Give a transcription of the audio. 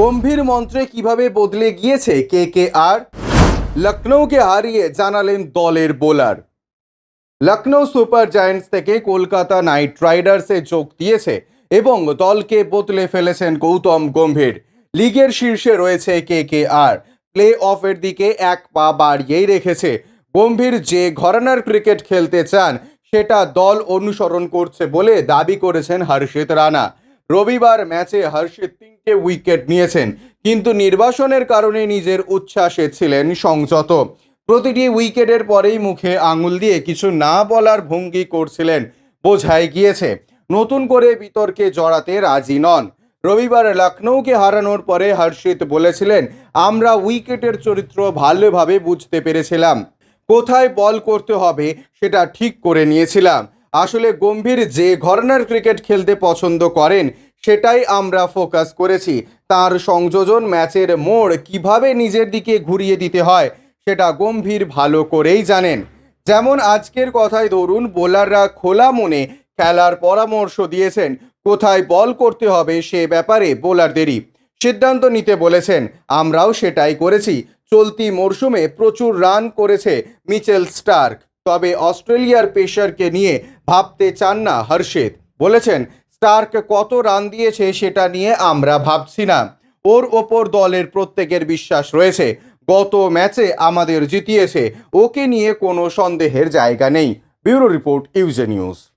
গম্ভীর মন্ত্রে কীভাবে বদলে গিয়েছে কে কে আর? লখনৌকে হারিয়ে জানালেন দলের বোলার। লখনৌ সুপার জায়ান্টস থেকে কলকাতা নাইট রাইডার্সে যোগ দিয়েছে এবং দলকে বদলে ফেলেছেন গৌতম গম্ভীর। লিগের শীর্ষে রয়েছে কে কে আর। প্লে অফের দিকে এক পা বাড়িয়েই রেখেছে। গম্ভীর যে ঘরানার ক্রিকেট খেলতে চান, সেটা দল অনুসরণ করছে বলে দাবি করেছেন হর্ষিত রানা। রবিবার ম্যাচে হর্ষিত তিনটে উইকেট নিয়েছেন। কিন্তু নির্বাসনের কারণে নিজের উচ্ছ্বাসে ছিলেন সংযত। প্রতিটি উইকেটের পরেই মুখে আঙুল দিয়ে কিছু না বলার ভঙ্গি করছিলেন, বোঝাই গিয়েছে। নতুন করে বিতর্কে জড়াতে রাজি নন। রবিবার লখনৌকে হারানোর পরে হর্ষিত বলেছিলেন, আমরা উইকেটের চরিত্র ভালোভাবে বুঝতে পেরেছিলাম। কোথায় বল করতে হবে সেটা ঠিক করে নিয়েছিলাম। আসলে গম্ভীর যে ঘরনার ক্রিকেট খেলতে পছন্দ করেন, সেটাই আমরা ফোকাস করেছি। তার সংযোজন ম্যাচের মোড় কীভাবে নিজের দিকে ঘুরিয়ে দিতে হয়, সেটা গম্ভীর ভালো করেই জানেন। যেমন আজকের কথায় ধরুন, বোলাররা খোলা মনে খেলার পরামর্শ দিয়েছেন, কোথায় বল করতে হবে সে ব্যাপারে বোলারদেরই। সিদ্ধান্ত নিতে বলেছেন, আমরাও সেটাই করেছি। চলতি মরশুমে প্রচুর রান করেছে মিচেল স্টার্ক। তবে অস্ট্রেলিয়ার পেশারকে নিয়ে ভাবতে চান না হর্ষিত। বলেছেন, স্টার্ক কত রান দিয়েছে সেটা নিয়ে আমরা ভাবছি না। ওর ওপর দলের প্রত্যেকের বিশ্বাস রয়েছে। গত ম্যাচে আমাদের জিতিয়েছে। ওকে নিয়ে কোনো সন্দেহের জায়গা নেই। Bureau report, UJ news.